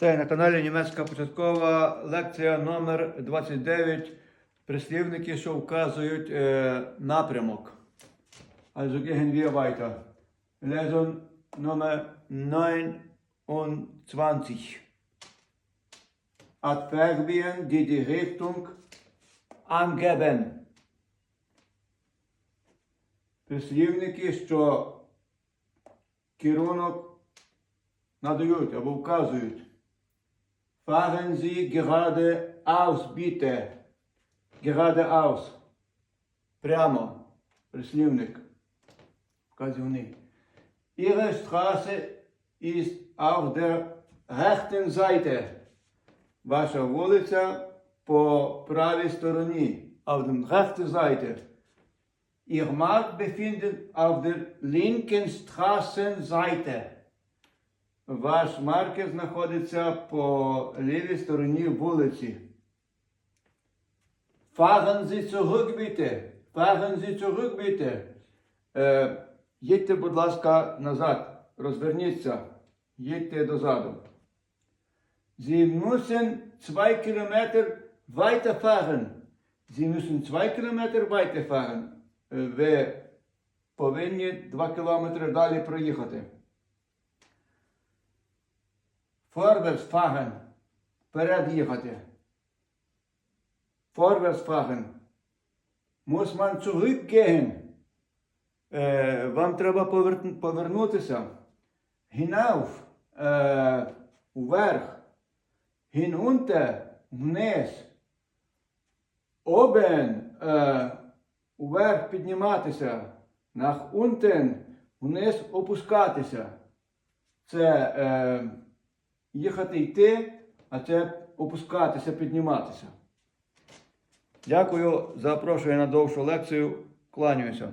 Та на каналі Німецька початкова лекція номер 29 Прислівники, що вказують е, напрямок. Also gehen wir weiter. Lesson Nummer 29. Adverbien, die die Richtung angeben. Прислівники, що керунок надають або вказують. Fahren Sie geradeaus, bitte. Geradeaus. Прямо. Прислівник. Вказівний. Ihre Straße ist auf der rechten Seite. Ваша вулиця по правій стороні. Auf der rechten Seite. Ihr Markt befindet auf der linken Straßenseite. Ваш маркет знаходиться по лівій стороні вулиці. Fahren Sie zurück, bitte. Fahren Sie їдьте, будь ласка, назад. Розверніться. Їдьте дозаду. Sie müssen zwei Kilometer weiterfahren. Sie müssen zwei Kilometer weiterfahren. Ви повинні два кілометри далі проїхати. Fahren. Вперед їхати. Muss man zurückgehen. Е, вам треба повернутися. Е, вверх. Hinunter. Вниз. Oben. Е, вверх підніматися. Nach unten. Вниз опускатися. Це е, їхати йти, а це опускатися, підніматися. Дякую, запрошую на довшу лекцію. Кланяюся.